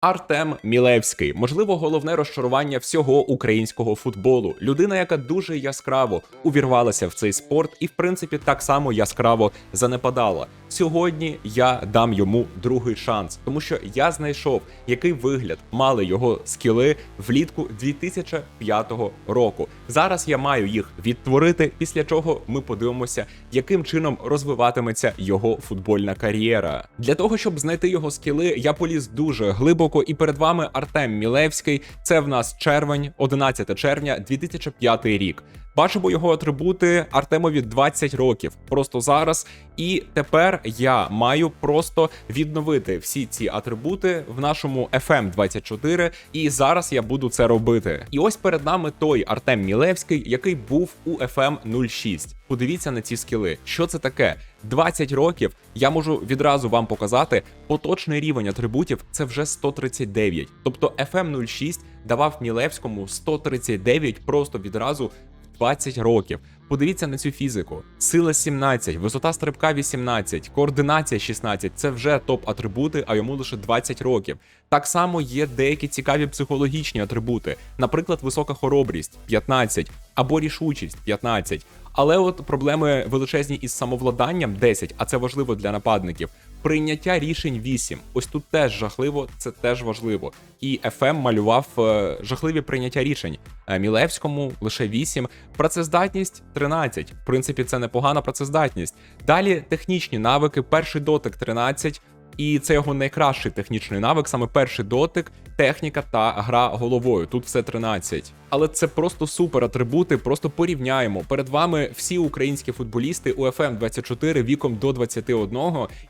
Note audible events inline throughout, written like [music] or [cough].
Артем Мілевський, можливо, головне розчарування всього українського футболу. Людина, яка дуже яскраво увірвалася в цей спорт, і в принципі так само яскраво занепадала. Сьогодні я дам йому другий шанс, тому що я знайшов, який вигляд мали його скіли влітку 2005 року. Зараз я маю їх відтворити, після чого ми подивимося, яким чином розвиватиметься його футбольна кар'єра. Для того щоб знайти його скіли, я поліз дуже глибоко, і перед вами Артем Мілевський. Це в нас червень, 11 червня, 2005 рік. Бачимо його атрибути Артемові 20 років просто зараз. І тепер я маю просто відновити всі ці атрибути в нашому FM24, і зараз я буду це робити. І ось перед нами той Артем Мілевський, який був у FM06. Подивіться на ці скіли. Що це таке? 20 років. Я можу відразу вам показати. Поточний рівень атрибутів це вже 139. Тобто FM06 давав Мілевському 139 просто відразу 20 років. Подивіться на цю фізику: сила 17, висота стрибка 18, координація 16 це вже топ-атрибути, а йому лише 20 років. Так само є деякі цікаві психологічні атрибути, наприклад, висока хоробрість 15 або рішучість 15. Але от проблеми величезні із самовладанням 10, а це важливо для нападників. Прийняття рішень 8. Ось тут теж жахливо, це теж важливо. І FM малював е, жахливі прийняття рішень. Е, Мілевському лише 8. Працездатність 13. В принципі, це непогана працездатність. Далі технічні навики, перший дотик 13. І це його найкращий технічний навик, саме перший дотик, техніка та гра головою. Тут все 13. Але це просто супер атрибути. Просто порівняємо. Перед вами всі українські футболісти УФМ FM 24 віком до 21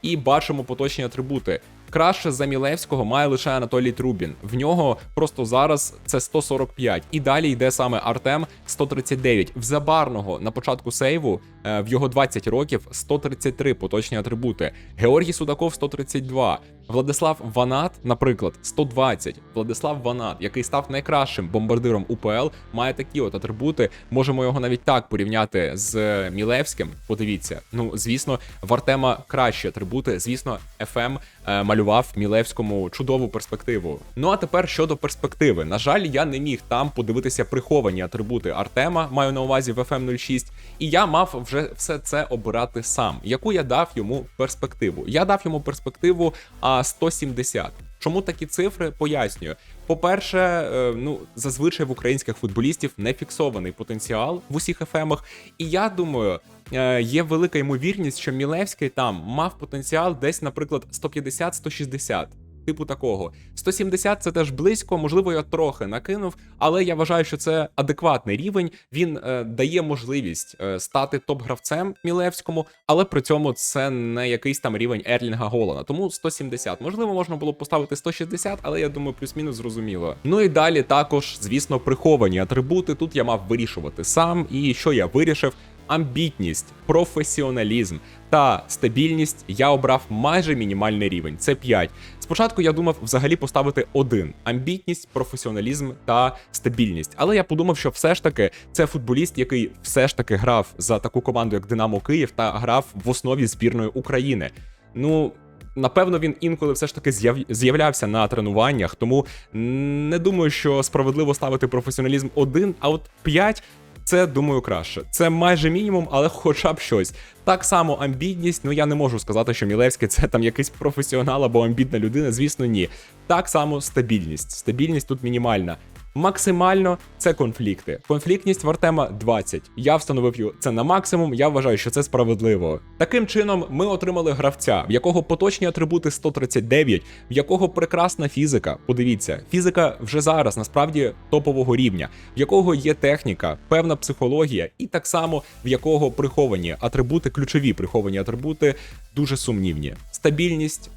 і бачимо поточні атрибути. Краще за Мілевського має лише Анатолій Трубін. В нього просто зараз це 145. І далі йде саме Артем 139. В Забарного на початку сейву е, в його 20 років 133 поточні атрибути. Георгій Судаков 132. Владислав Ванат, наприклад, 120. Владислав Ванат, який став найкращим бомбардиром УПЛ, має такі от атрибути. Можемо його навіть так порівняти з Мілевським. Подивіться, ну звісно, в Артема кращі атрибути. Звісно, ФМ е, малював Мілевському чудову перспективу. Ну а тепер щодо перспективи. На жаль, я не міг там подивитися приховані атрибути Артема, маю на увазі в FM 06, і я мав вже все це обирати сам. Яку я дав йому перспективу? Я дав йому перспективу а 170. Чому такі цифри пояснюю? По-перше, е, ну зазвичай в українських футболістів не фіксований потенціал в усіх ефемах, і я думаю. е, Є велика ймовірність, що Мілевський там мав потенціал десь, наприклад, 150-160, типу такого. 170 це теж близько, можливо, я трохи накинув, але я вважаю, що це адекватний рівень. Він е, дає можливість е, стати топ-гравцем Мілевському, але при цьому це не якийсь там рівень Ерлінга Голана. Тому 170. Можливо, можна було б поставити 160, але я думаю, плюс-мінус зрозуміло. Ну і далі також, звісно, приховані атрибути. Тут я мав вирішувати сам. І що я вирішив? Амбітність, професіоналізм та стабільність я обрав майже мінімальний рівень. Це 5. Спочатку я думав взагалі поставити один: амбітність, професіоналізм та стабільність. Але я подумав, що все ж таки це футболіст, який все ж таки грав за таку команду, як Динамо Київ, та грав в основі збірної України. Ну. Напевно, він інколи все ж таки з'яв- з'являвся на тренуваннях, тому не думаю, що справедливо ставити професіоналізм один, а от 5 це думаю краще. Це майже мінімум, але хоча б щось. Так само амбітність. Ну я не можу сказати, що Мілевський це там якийсь професіонал або амбітна людина. Звісно, ні. Так само стабільність. Стабільність тут мінімальна. Максимально це конфлікти. Конфліктність в Артема 20. Я встановив це на максимум. Я вважаю, що це справедливо. Таким чином, ми отримали гравця, в якого поточні атрибути 139, в якого прекрасна фізика. Подивіться, фізика вже зараз насправді топового рівня, в якого є техніка, певна психологія, і так само в якого приховані атрибути, ключові приховані атрибути дуже сумнівні. Стабільність,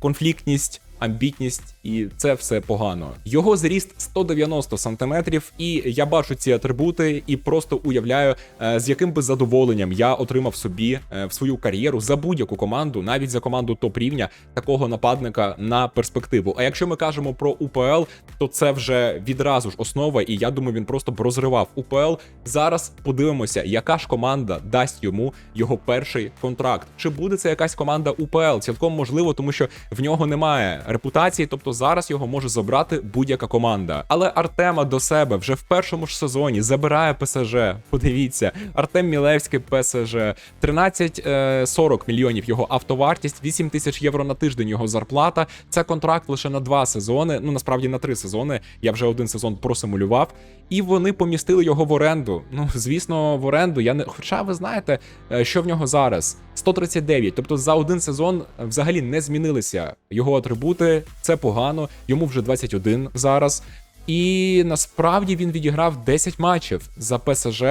конфліктність. Амбітність, і це все погано. Його зріст 190 сантиметрів, і я бачу ці атрибути і просто уявляю, е, з яким би задоволенням я отримав собі е, в свою кар'єру за будь-яку команду, навіть за команду топ рівня такого нападника на перспективу. А якщо ми кажемо про УПЛ, то це вже відразу ж основа, і я думаю, він просто б розривав УПЛ. Зараз подивимося, яка ж команда дасть йому його перший контракт. Чи буде це якась команда УПЛ? Цілком можливо, тому що в нього немає репутації, тобто зараз його може забрати будь-яка команда. Але Артема до себе вже в першому ж сезоні забирає ПСЖ. Подивіться, Артем Мілевський ПСЖ 13-40 мільйонів його автовартість, 8 тисяч євро на тиждень його зарплата. Це контракт лише на два сезони. Ну насправді на три сезони. Я вже один сезон просимулював. І вони помістили його в оренду. Ну, звісно, в оренду. Я не. Хоча ви знаєте, е, що в нього зараз? 139. Тобто за один сезон взагалі не змінилися його атрибути. Це погано. Йому вже 21 зараз. І насправді він відіграв 10 матчів за ПСЖ.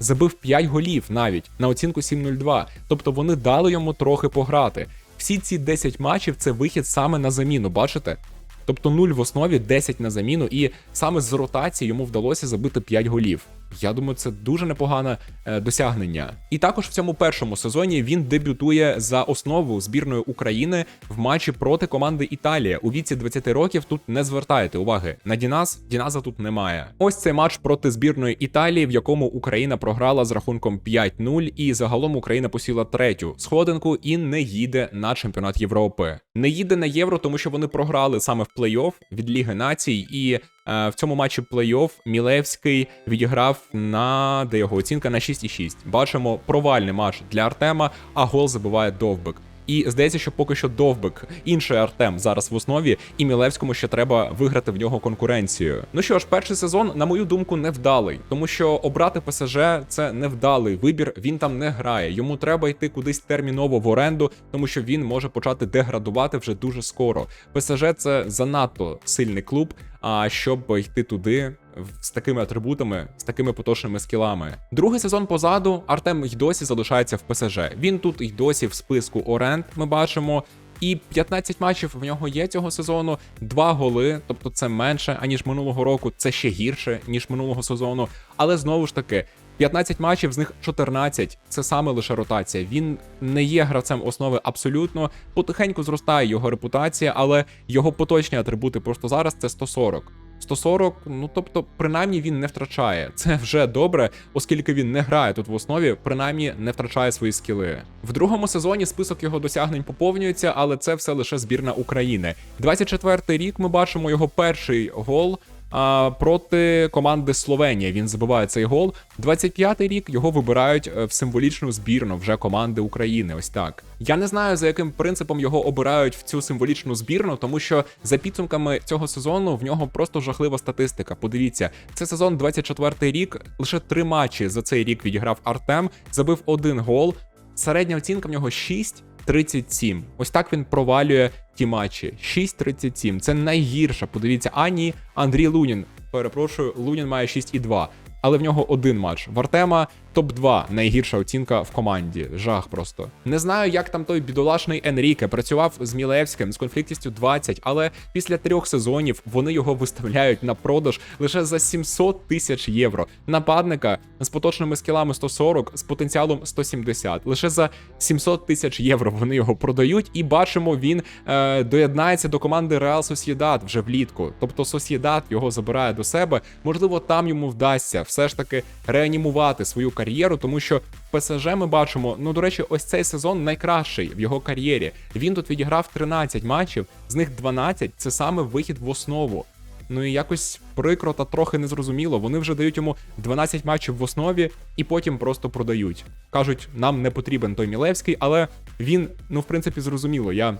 Забив 5 голів навіть на оцінку 7-0-2. Тобто вони дали йому трохи пограти. Всі ці 10 матчів це вихід саме на заміну, бачите? Тобто 0 в основі, 10 на заміну, і саме з ротації йому вдалося забити 5 голів. Я думаю, це дуже непогане е, досягнення. І також в цьому першому сезоні він дебютує за основу збірної України в матчі проти команди Італія. У віці 20 років тут не звертайте уваги на Дінас. Діназа тут немає. Ось цей матч проти збірної Італії, в якому Україна програла з рахунком 5-0, і загалом Україна посіла третю сходинку і не їде на чемпіонат Європи. Не їде на євро, тому що вони програли саме в плей-офф від Ліги Націй, і в цьому матчі плей-офф Мілевський відіграв на де його оцінка на 6,6. Бачимо провальний матч для Артема, а гол забиває Довбик. І здається, що поки що Довбик, інший Артем зараз в основі, і Мілевському ще треба виграти в нього конкуренцію. Ну що ж, перший сезон, на мою думку, невдалий, тому що обрати ПСЖ це невдалий вибір. Він там не грає. Йому треба йти кудись терміново в оренду, тому що він може почати деградувати вже дуже скоро. ПСЖ це занадто сильний клуб. А щоб йти туди з такими атрибутами, з такими поточними скілами. Другий сезон позаду Артем й досі залишається в ПСЖ. Він тут й досі в списку оренд. Ми бачимо. І 15 матчів в нього є цього сезону, два голи, тобто це менше аніж минулого року. Це ще гірше ніж минулого сезону. Але знову ж таки, 15 матчів, з них 14 – це саме лише ротація. Він не є гравцем основи абсолютно. Потихеньку зростає його репутація, але його поточні атрибути просто зараз це 140. 140, ну тобто, принаймні він не втрачає. Це вже добре, оскільки він не грає тут в основі, принаймні не втрачає свої скіли. В другому сезоні список його досягнень поповнюється, але це все лише збірна України. 24-й рік ми бачимо його перший гол а, проти команди Словенія. Він забиває цей гол. 25-й рік його вибирають е, в символічну збірну вже команди України. Ось так. Я не знаю за яким принципом його обирають в цю символічну збірну, тому що за підсумками цього сезону в нього просто жахлива статистика. Подивіться, це сезон 24-й рік. Лише три матчі за цей рік відіграв Артем, забив один гол. Середня оцінка в нього 6. 37. Ось так він провалює ті матчі. 6-37. Це найгірша. Подивіться, ані Андрій Лунін. Перепрошую, Лунін має 6,2. Але в нього один матч. В Артема топ-2 найгірша оцінка в команді. Жах просто. Не знаю, як там той бідолашний Енріке працював з Мілевським з конфліктістю 20, але після трьох сезонів вони його виставляють на продаж лише за 700 тисяч євро. Нападника з поточними скілами 140, з потенціалом 170. Лише за 700 тисяч євро вони його продають, і бачимо, він е, доєднається до команди Реал Сосєдат вже влітку. Тобто Сосєдат його забирає до себе. Можливо, там йому вдасться все ж таки реанімувати свою кар'єру кар'єру, тому що ПСЖ ми бачимо, ну до речі, ось цей сезон найкращий в його кар'єрі. Він тут відіграв 13 матчів, з них 12 це саме вихід в основу. Ну і якось прикро та трохи незрозуміло. Вони вже дають йому 12 матчів в основі і потім просто продають. Кажуть, нам не потрібен той Мілевський, але він, ну в принципі, зрозуміло. Я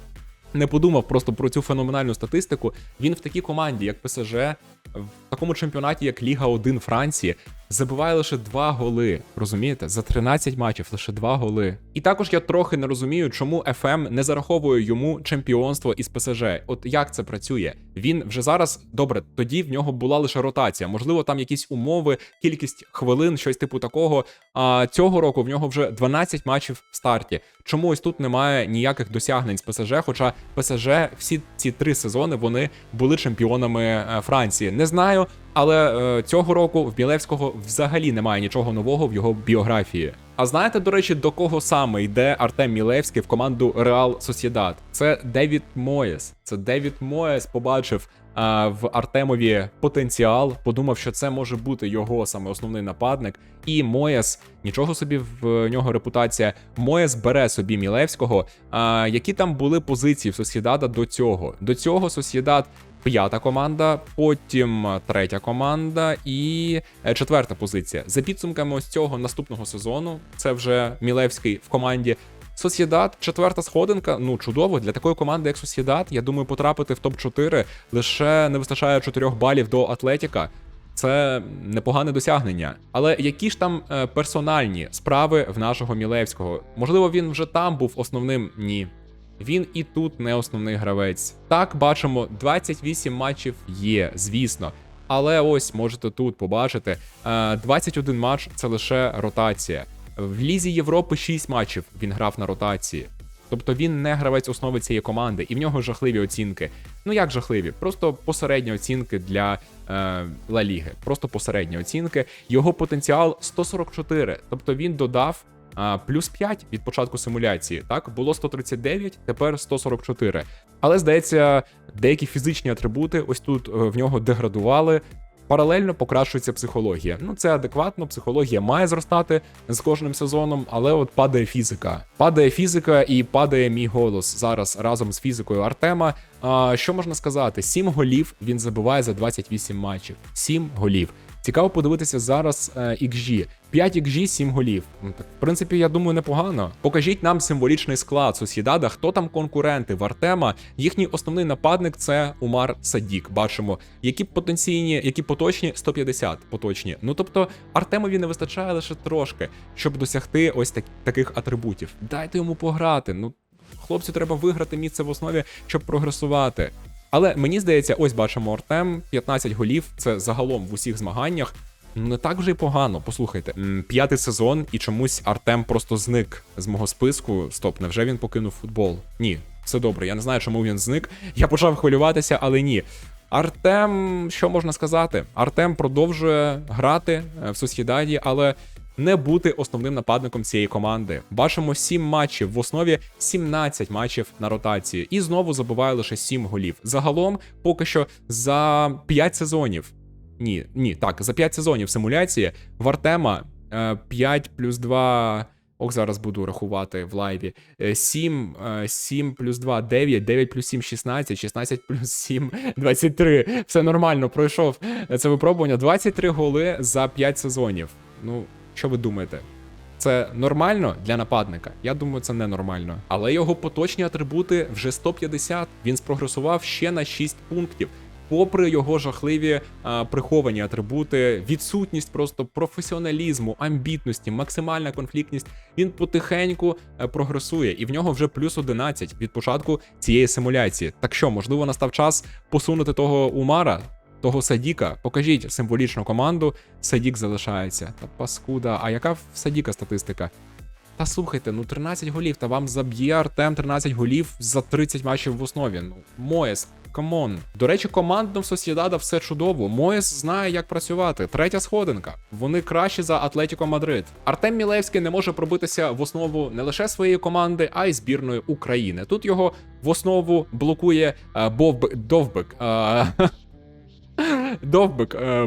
не подумав просто про цю феноменальну статистику. Він в такій команді, як ПСЖ, в такому чемпіонаті, як Ліга 1 Франції, забиває лише два голи. Розумієте? За 13 матчів лише два голи. І також я трохи не розумію, чому ФМ не зараховує йому чемпіонство із ПСЖ. От як це працює? Він вже зараз добре, тоді в нього була лише ротація. Можливо, там якісь умови, кількість хвилин, щось типу такого. А цього року в нього вже 12 матчів в старті. Чому ось тут немає ніяких досягнень з ПСЖ? Хоча ПСЖ всі ці три сезони вони були чемпіонами е, Франції. Не знаю. Але е, цього року в Мілевського взагалі немає нічого нового в його біографії. А знаєте, до речі, до кого саме йде Артем Мілевський в команду Реал Сосєдад? Це Девід Моєс. Це Девід Моєс побачив а, в Артемові потенціал, подумав, що це може бути його саме основний нападник. І Моєс, нічого собі в нього репутація. Моєс бере собі Мілевського. А, які там були позиції в Сосєдада до цього? До цього Сосєдад п'ята команда, потім третя команда і е, четверта позиція. За підсумками ось цього наступного сезону, це вже Мілевський в команді. Сосєдат, четверта сходинка. Ну чудово для такої команди, як Сосєдат. Я думаю, потрапити в топ 4 лише не вистачає 4 балів до Атлетіка. Це непогане досягнення. Але які ж там е, персональні справи в нашого Мілевського? Можливо, він вже там був основним? Ні. Він і тут не основний гравець. Так, бачимо, 28 матчів є, звісно. Але ось можете тут побачити: е, 21 матч це лише ротація. В Лізі Європи 6 матчів він грав на ротації. Тобто він не гравець основи цієї команди, і в нього жахливі оцінки. Ну як жахливі? Просто посередні оцінки для е, Ла Ліги. Просто посередні оцінки. Його потенціал 144. Тобто він додав плюс 5 від початку симуляції. Так, було 139, тепер 144. Але здається, деякі фізичні атрибути ось тут е, в нього деградували. Паралельно покращується психологія. Ну це адекватно, психологія має зростати з кожним сезоном, але от падає фізика. Падає фізика і падає мій голос зараз разом з фізикою Артема. А, що можна сказати? 7 голів він забиває за 28 матчів. 7 голів. Цікаво подивитися зараз XG. 5 XG, 7 голів. Ну, так, в принципі, я думаю, непогано. Покажіть нам символічний склад Сосідада, хто там конкуренти в Артема. Їхній основний нападник це Умар Садік. Бачимо, які потенційні, які поточні 150 поточні. Ну тобто Артемові не вистачає лише трошки, щоб досягти ось так, таких атрибутів. Дайте йому пограти. Ну, хлопцю треба виграти місце в основі, щоб прогресувати. Але мені здається, ось бачимо Артем, 15 голів. Це загалом в усіх змаганнях. Ну не так вже й погано. Послухайте, п'ятий сезон, і чомусь Артем просто зник з мого списку. Стоп, невже він покинув футбол? Ні, все добре. Я не знаю, чому він зник. Я почав хвилюватися, але ні. Артем, що можна сказати? Артем продовжує грати е, в Сосєдаді, але не бути основним нападником цієї команди. Бачимо 7 матчів в основі 17 матчів на ротації, і знову забиває лише 7 голів. Загалом, поки що за 5 сезонів. Ні, ні, так, за 5 сезонів симуляції в Артема е, 5 плюс 2. Ох, зараз буду рахувати в лайві. Е, 7, е, 7 плюс 2, 9, 9 плюс 7, 16, 16 плюс 7, 23. [laughs] Все нормально, пройшов це випробування. 23 голи за 5 сезонів. Ну, що ви думаєте? Це нормально для нападника? Я думаю, це ненормально. Але його поточні атрибути вже 150. Він спрогресував ще на 6 пунктів. Попри його жахливі а, приховані атрибути, відсутність просто професіоналізму, амбітності, максимальна конфліктність, він потихеньку е, прогресує, і в нього вже плюс 11 від початку цієї симуляції. Так що, можливо, настав час посунути того Умара, того Садіка. Покажіть символічну команду. Садік залишається. Та паскуда. А яка в Садіка статистика? Та слухайте, ну 13 голів, та вам заб'є Артем 13 голів за 30 матчів в основі. Ну, Моєс, камон. До речі, командно в Сосєдада все чудово. Моєс знає, як працювати. Третя сходинка. Вони кращі за Атлетіко Мадрид. Артем Мілевський не може пробитися в основу не лише своєї команди, а й збірної України. Тут його в основу блокує е, Бовб... Довбик. Е, [laughs] [laughs] Довбик е,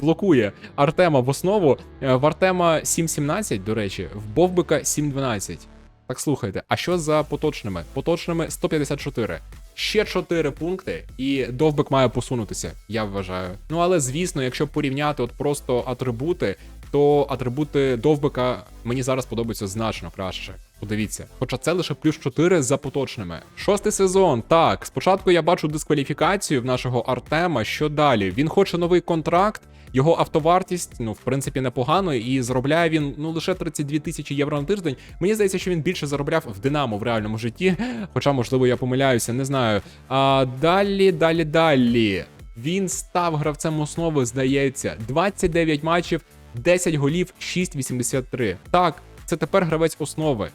блокує Артема в основу. Е, В Артема 7.17, до речі, в Бовбика 7.12. Так слухайте, а що за поточними? Поточними 154. Ще 4 пункти, і довбик має посунутися, я вважаю. Ну але звісно, якщо порівняти от просто атрибути, то атрибути довбика мені зараз подобаються значно краще. Подивіться, хоча це лише плюс 4 за поточними. Шостий сезон. Так, спочатку я бачу дискваліфікацію в нашого Артема. Що далі? Він хоче новий контракт. Його автовартість, ну, в принципі, непогано, і заробляє він ну лише 32 тисячі євро на тиждень. Мені здається, що він більше заробляв в Динамо в реальному житті. Хоча, можливо, я помиляюся, не знаю. А далі, далі, далі. Він став гравцем основи, здається, 29 матчів, 10 голів, 6,83. Так, це тепер гравець основи.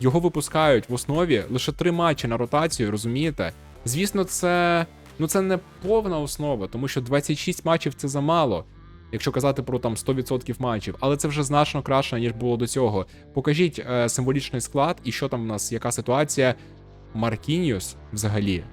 Його випускають в основі лише три матчі на ротацію, розумієте? Звісно, це Ну це не повна основа, тому що 26 матчів це замало. Якщо казати про там 100% матчів, але це вже значно краще, ніж було до цього. Покажіть е, символічний склад і що там в нас, яка ситуація. Маркініус взагалі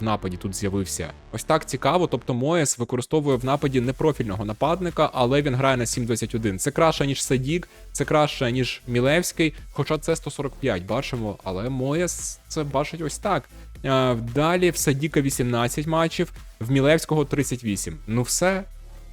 в нападі тут з'явився. Ось так цікаво. Тобто Моєс використовує в нападі непрофільного нападника, але він грає на 7.21. Це краще, ніж Садік, це краще, ніж Мілевський, хоча це 145, бачимо, але Моєс це бачить ось так. Е, Далі в Садіка 18 матчів, в Мілевського 38. Ну все.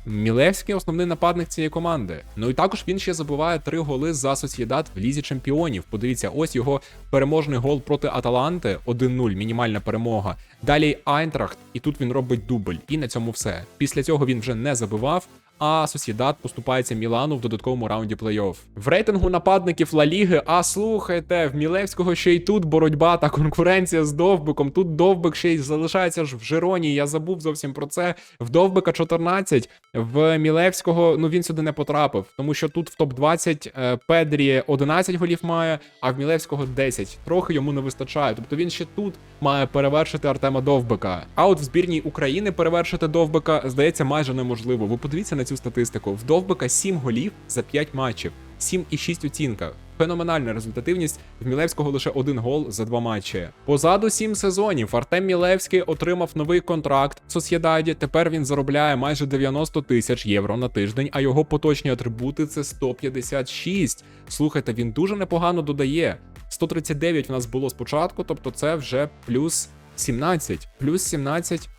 Мілевський основний нападник цієї команди. Ну і також він ще забуває три голи за Сосєдат в лізі чемпіонів. Подивіться, ось його переможний гол проти Аталанти 1-0, мінімальна перемога. Далі Айнтрахт, і тут він робить дубль. І на цьому все. Після цього він вже не забивав. А Сосєдат поступається Мілану в додатковому раунді плей-офф. В рейтингу нападників Ла Ліги. А слухайте, в Мілевського ще й тут боротьба та конкуренція з Довбиком. Тут Довбик ще й залишається ж в Жироні. Я забув зовсім про це. В Довбика 14, в Мілевського ну він сюди не потрапив, тому що тут в топ 20 е, Педрі 11 голів має, а в Мілевського 10. Трохи йому не вистачає. Тобто він ще тут має перевершити Артема Довбика. А от в збірній України перевершити Довбика здається майже неможливо. Ви подивіться на цю статистику. В Довбика 7 голів за 5 матчів, 7,6 оцінка. Феноменальна результативність. В Мілевського лише один гол за два матчі. Позаду сім сезонів. Артем Мілевський отримав новий контракт в Сосєдаді. Тепер він заробляє майже 90 тисяч євро на тиждень, а його поточні атрибути це 156. Слухайте, він дуже непогано додає. 139 в нас було спочатку, тобто це вже плюс 17. Плюс 17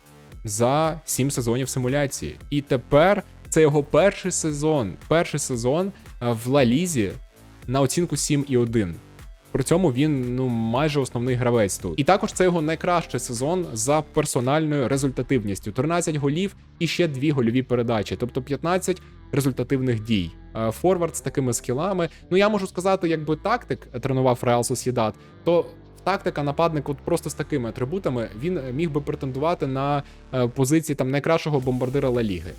за 7 сезонів симуляції. І тепер це його перший сезон. Перший сезон е, в Ла Лізі на оцінку 7,1. При цьому він ну майже основний гравець тут. І також це його найкращий сезон за персональною результативністю. 13 голів і ще 2 гольові передачі, тобто 15 результативних дій. Е, Форвард з такими скілами. Ну я можу сказати, якби тактик тренував Реал Сосєдат, то тактика нападник от просто з такими атрибутами він міг би претендувати на е, позиції там найкращого бомбардира Ла Ліги.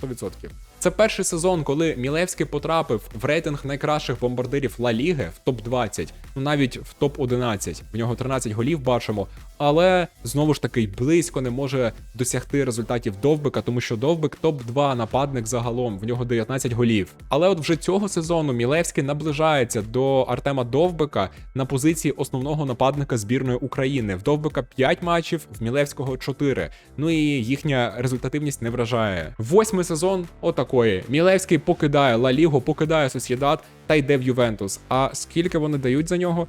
100%. Це перший сезон, коли Мілевський потрапив в рейтинг найкращих бомбардирів Ла Ліги в топ-20, ну навіть в топ-11. В нього 13 голів бачимо, але знову ж таки близько не може досягти результатів Довбика, тому що Довбик топ-2 нападник загалом, в нього 19 голів. Але от вже цього сезону Мілевський наближається до Артема Довбика на позиції основного нападника збірної України. В Довбика 5 матчів, в Мілевського 4. Ну і їхня результативність не вражає. Восьмий сезон отакої. Мілевський покидає Ла Лігу, покидає Сосєдат та йде в Ювентус. А скільки вони дають за нього?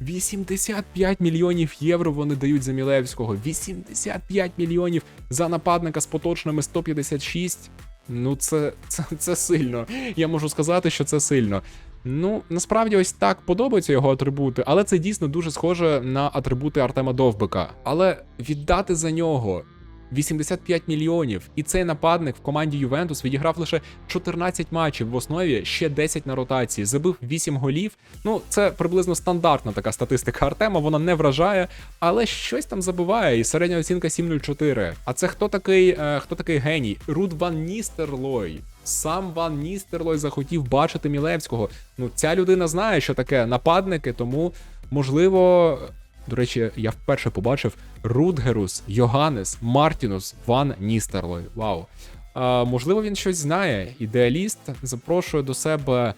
85 мільйонів євро вони дають за Мілевського. 85 мільйонів за нападника з поточними 156. Ну, це, це, це сильно. Я можу сказати, що це сильно. Ну, насправді, ось так подобаються його атрибути, але це дійсно дуже схоже на атрибути Артема Довбика. Але віддати за нього 85 мільйонів, і цей нападник в команді Ювентус відіграв лише 14 матчів в основі, ще 10 на ротації, забив 8 голів. Ну, це приблизно стандартна така статистика Артема, вона не вражає, але щось там забуває, і середня оцінка 7.04. А це хто такий, е, хто такий геній? Руд Ван Ністерлой. Сам Ван Ністерлой захотів бачити Мілевського. Ну, ця людина знає, що таке нападники, тому можливо. До речі, я вперше побачив Рудгерус, Йоганнес, Мартінус, Ван Ністерлой. Вау. А, можливо, він щось знає. Ідеаліст запрошує до себе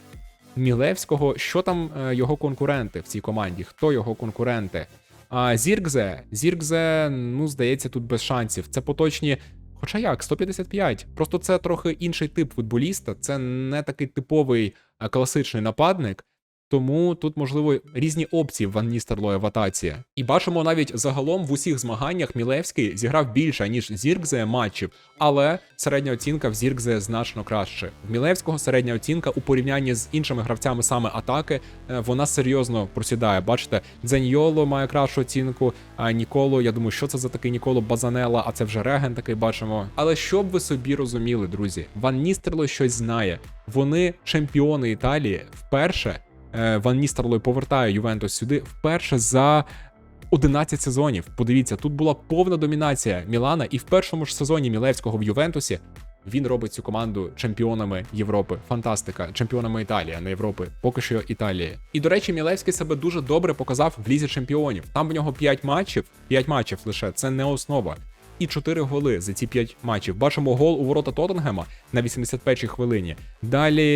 Мілевського. Що там е, його конкуренти в цій команді? Хто його конкуренти? А, Зіркзе. Зіркзе, ну, здається, тут без шансів. Це поточні. Хоча як, 155. Просто це трохи інший тип футболіста. Це не такий типовий е, класичний нападник. Тому тут можливо різні опції в Ван в атаці. І бачимо навіть загалом в усіх змаганнях Мілевський зіграв більше ніж Зіркзе матчів, але середня оцінка в Зіркзе значно краще. В Мілевського середня оцінка у порівнянні з іншими гравцями саме атаки е, вона серйозно просідає. Бачите, Дзеньйоло має кращу оцінку. А Ніколо, я думаю, що це за такий Ніколо Базанела, а це вже Реген такий бачимо. Але щоб ви собі розуміли, друзі, Ван Ністерлой щось знає. Вони чемпіони Італії вперше. Е, Ван Ністерлой повертає Ювентус сюди вперше за 11 сезонів. Подивіться, тут була повна домінація Мілана, і в першому ж сезоні Мілевського в Ювентусі він робить цю команду чемпіонами Європи. Фантастика, чемпіонами Італії, а не Європи, поки що Італії. І до речі, Мілевський себе дуже добре показав в лізі чемпіонів. Там в нього 5 матчів, 5 матчів лише це не основа. і 4 голи за ці 5 матчів. Бачимо гол у ворота Тоттенгема на 81-й хвилині. Далі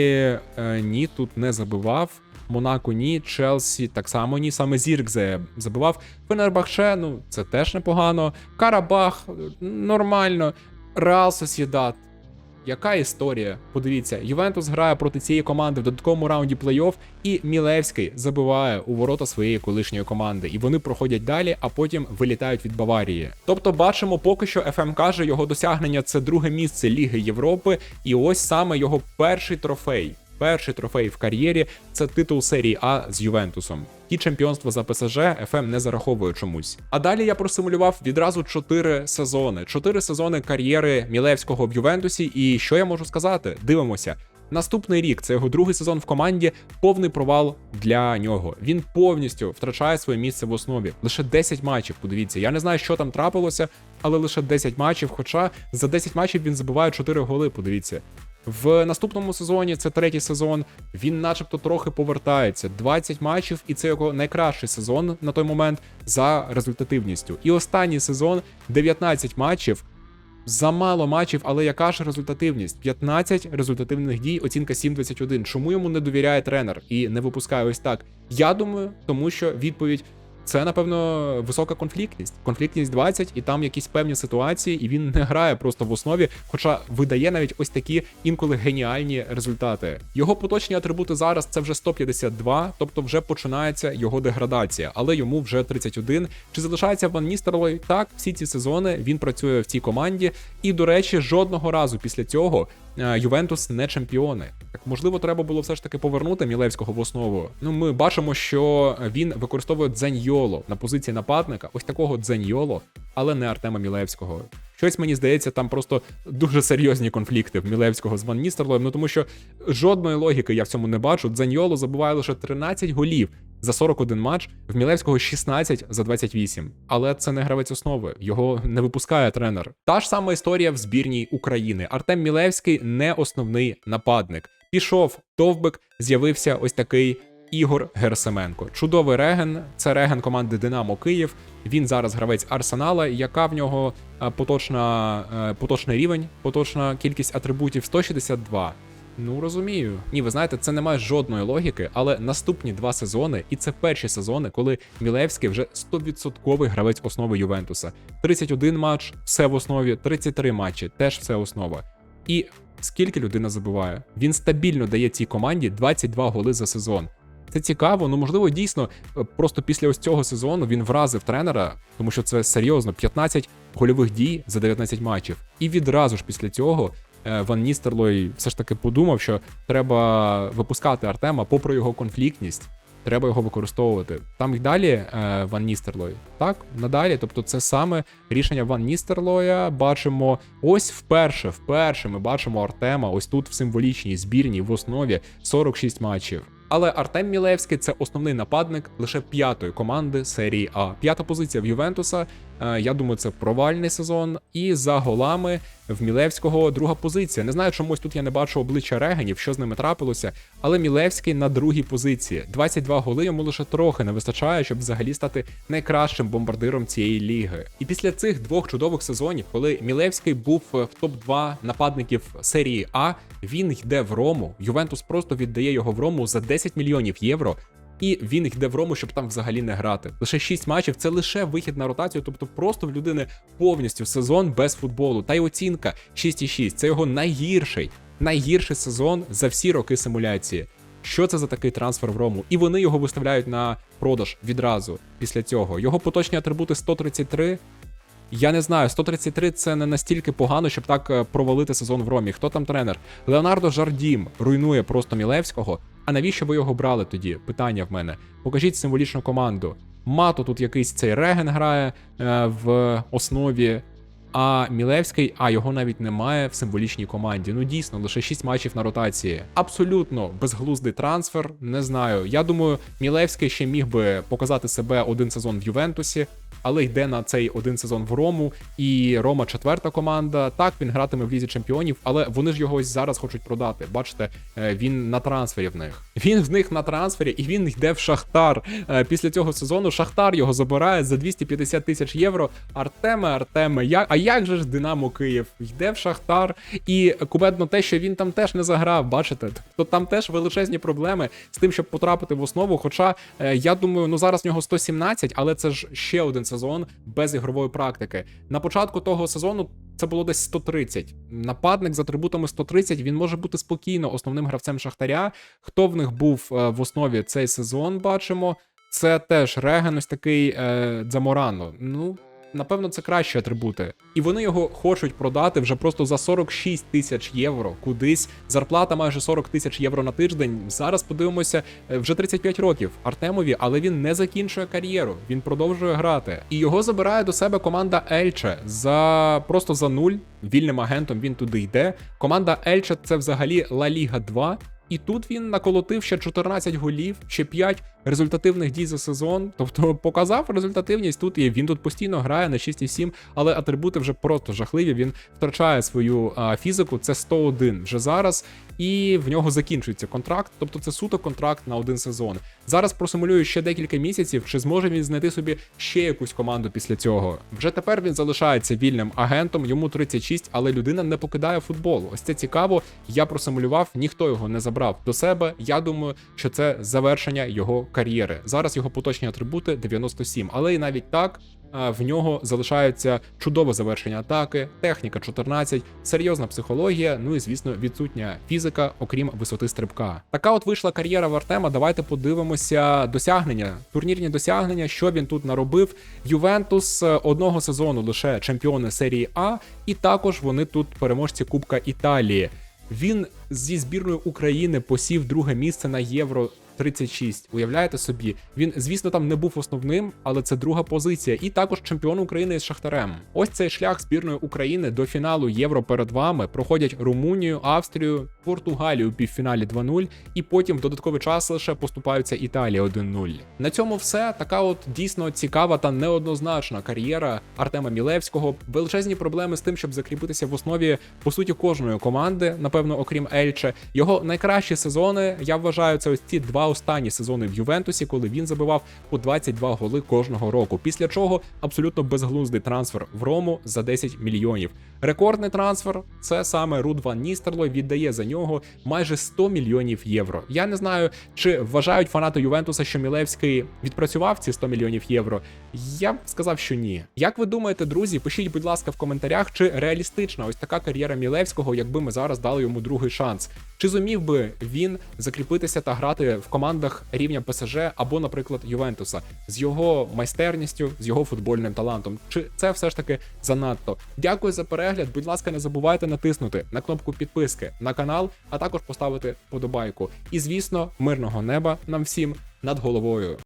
е, ні, тут не забивав. Монако ні, Челсі так само ні. Саме Зіркзе забивав. Фенербахше, ну це теж непогано. Карабах е, нормально. Реал Сосєдат. Яка історія? Подивіться, Ювентус грає проти цієї команди в додатковому раунді плей-офф, і Мілевський забиває у ворота своєї колишньої команди, і вони проходять далі, а потім вилітають від Баварії. Тобто, бачимо, поки що ФМ каже, його досягнення це друге місце Ліги Європи, і ось саме його перший трофей. Перший трофей в кар'єрі це титул серії А з Ювентусом. Ті чемпіонства за ПСЖ ФМ не зараховує чомусь. А далі я просимулював відразу чотири сезони. Чотири сезони кар'єри Мілевського в Ювентусі. І що я можу сказати? Дивимося. Наступний рік це його другий сезон в команді, повний провал для нього. Він повністю втрачає своє місце в основі. Лише 10 матчів. Подивіться, я не знаю, що там трапилося, але лише 10 матчів. Хоча за 10 матчів він забиває 4 голи. Подивіться. В наступному сезоні, це третій сезон, він начебто трохи повертається. 20 матчів, і це його найкращий сезон на той момент за результативністю. І останній сезон 19 матчів. Замало матчів, але яка ж результативність? 15 результативних дій, оцінка 7.21. Чому йому не довіряє тренер і не випускає ось так? Я думаю, тому що відповідь це, напевно, висока конфліктність. Конфліктність 20, і там якісь певні ситуації, і він не грає просто в основі, хоча видає навіть ось такі інколи геніальні результати. Його поточні атрибути зараз це вже 152, тобто вже починається його деградація, але йому вже 31. Чи залишається Ван Ністерлой? Так, всі ці сезони він працює в цій команді, і, до речі, жодного разу після цього. е, Ювентус не чемпіони. Так можливо, треба було все ж таки повернути Мілевського в основу. Ну, ми бачимо, що він використовує Дзаньйоло на позиції нападника, ось такого Дзаньйоло, але не Артема Мілевського. Щось мені здається, там просто дуже серйозні конфлікти в Мілевського з Ван Ністерлоєм, ну тому що жодної логіки я в цьому не бачу. Дзаньйоло забиває лише 13 голів за 41 матч, в Мілевського 16 за 28. Але це не гравець основи, його не випускає тренер. Та ж сама історія в збірній України. Артем Мілевський не основний нападник. Пішов довбик, з'явився ось такий. Ігор Герасименко. Чудовий реген. Це реген команди Динамо Київ. Він зараз гравець Арсенала. Яка в нього е, поточна, е, поточний рівень, поточна кількість атрибутів 162. Ну розумію. Ні, ви знаєте, це не має жодної логіки, але наступні два сезони, і це перші сезони, коли Мілевський вже 100% гравець основи Ювентуса. 31 матч, все в основі, 33 матчі, теж все основа. І скільки людина забиває? Він стабільно дає цій команді 22 голи за сезон. Це цікаво, ну можливо, дійсно, е, просто після ось цього сезону він вразив тренера, тому що це серйозно 15 гольових дій за 19 матчів. І відразу ж після цього Ван Ністерлой все ж таки подумав, що треба випускати Артема, попри його конфліктність. Треба його використовувати. Там і далі е, Ван Ністерлой. Так, надалі. Тобто, це саме рішення Ван Ністерлоя. Бачимо ось вперше, вперше ми бачимо Артема ось тут в символічній збірній в основі 46 матчів. Але Артем Мілевський це основний нападник лише п'ятої команди серії А. П'ята позиція в Ювентуса. Е, Я думаю, це провальний сезон. І за голами в Мілевського друга позиція. Не знаю, чомусь тут я не бачу обличчя Регенів, що з ними трапилося. Але Мілевський на другій позиції. 22 голи йому лише трохи не вистачає, щоб взагалі стати найкращим бомбардиром цієї ліги. І після цих двох чудових сезонів, коли Мілевський був в топ-2 нападників серії А, він йде в Рому. Ювентус просто віддає його в Рому за 10 мільйонів євро. І він йде в Рому, щоб там взагалі не грати. Лише 6 матчів це лише вихід на ротацію, тобто просто в людини повністю сезон без футболу. Та й оцінка 6,6. Це його найгірший, найгірший сезон за всі роки симуляції. Що це за такий трансфер в Рому? І вони його виставляють на продаж відразу після цього. Його поточні атрибути 133. Я не знаю, 133 це не настільки погано, щоб так е, провалити сезон в Ромі. Хто там тренер? Леонардо Жардім руйнує просто Мілевського. А навіщо ви його брали тоді? Питання в мене. Покажіть символічну команду. Мато тут якийсь цей реген грає е, в основі. А Мілевський, а його навіть немає в символічній команді. Ну дійсно, лише 6 матчів на ротації. Абсолютно безглуздий трансфер. Не знаю. Я думаю, Мілевський ще міг би показати себе один сезон в Ювентусі. Але йде на цей один сезон в Рому. І Рома четверта команда. Так, він гратиме в лізі чемпіонів, але вони ж його ось зараз хочуть продати. Бачите, е, він на трансфері в них. Він в них на трансфері, і він йде в Шахтар. Е, Після цього сезону Шахтар його забирає за 250 тисяч євро. Артеме, Артеме, як а як же ж Динамо Київ йде в Шахтар? І кубедно те, що він там теж не заграв. Бачите, то там теж величезні проблеми з тим, щоб потрапити в основу. Хоча е, я думаю, ну зараз в нього 117, але це ж ще один сезон без ігрової практики. На початку того сезону це було десь 130. Нападник з атрибутами 130, він може бути спокійно основним гравцем Шахтаря. Хто в них був е, в основі цей сезон, бачимо. Це теж Реген, ось такий е, Дзаморано. Ну, напевно, це кращі атрибути. І вони його хочуть продати вже просто за 46 тисяч євро кудись. Зарплата майже 40 тисяч євро на тиждень. Зараз подивимося, е, вже 35 років Артемові, але він не закінчує кар'єру. Він продовжує грати. І його забирає до себе команда Ельче за просто за нуль. Вільним агентом він туди йде. Команда Ельче це взагалі Ла Ліга 2. І тут він наколотив ще 14 голів, ще 5 результативних дій за сезон. Тобто показав результативність тут і він тут постійно грає на 6,7, але атрибути вже просто жахливі. Він втрачає свою а, фізику. Це 101 вже зараз, і в нього закінчується контракт. Тобто це суто контракт на один сезон. Зараз просимулюю ще декілька місяців. Чи зможе він знайти собі ще якусь команду після цього? Вже тепер він залишається вільним агентом. Йому 36, але людина не покидає футбол. Ось це цікаво. Я просимулював, ніхто його не забрав до себе. Я думаю, що це завершення його кар'єри. Зараз його поточні атрибути 97, але і навіть так. В нього залишається чудове завершення атаки, техніка 14, серйозна психологія, ну і звісно, відсутня фізика, окрім висоти стрибка. Така от вийшла кар'єра в Артема. Давайте подивимося досягнення, турнірні досягнення, що він тут наробив. Ювентус е, одного сезону лише чемпіони серії А, і також вони тут переможці Кубка Італії. Він зі збірною України посів друге місце на євро. 36. Уявляєте собі, він, звісно, там не був основним, але це друга позиція. І також чемпіон України з Шахтарем. Ось цей шлях збірної України до фіналу Євро перед вами проходять Румунію, Австрію, Португалію у півфіналі 2-0, і потім в додатковий час лише поступаються Італія 1-0. На цьому все. Така от дійсно цікава та неоднозначна кар'єра Артема Мілевського. Величезні проблеми з тим, щоб закріпитися в основі по суті кожної команди, напевно, окрім Ельче. Його найкращі сезони, я вважаю, це ось ці останні сезони в Ювентусі, коли він забивав по 22 голи кожного року. Після чого абсолютно безглуздий трансфер в Рому за 10 мільйонів. Рекордний трансфер це саме Руд Ван Ністерлой віддає за нього майже 100 мільйонів євро. Я не знаю, чи вважають фанати Ювентуса, що Мілевський відпрацював ці 100 мільйонів євро. Я б сказав, що ні. Як ви думаєте, друзі? Пишіть, будь ласка, в коментарях, чи реалістична ось така кар'єра Мілевського, якби ми зараз дали йому другий шанс. Чи зумів би він закріпитися та грати в командах рівня ПСЖ або, наприклад, Ювентуса з його майстерністю, з його футбольним талантом? Чи це все ж таки занадто? Дякую за перегляд. Будь ласка, не забувайте натиснути на кнопку підписки на канал, а також поставити подобайку. І звісно, мирного неба нам всім над головою.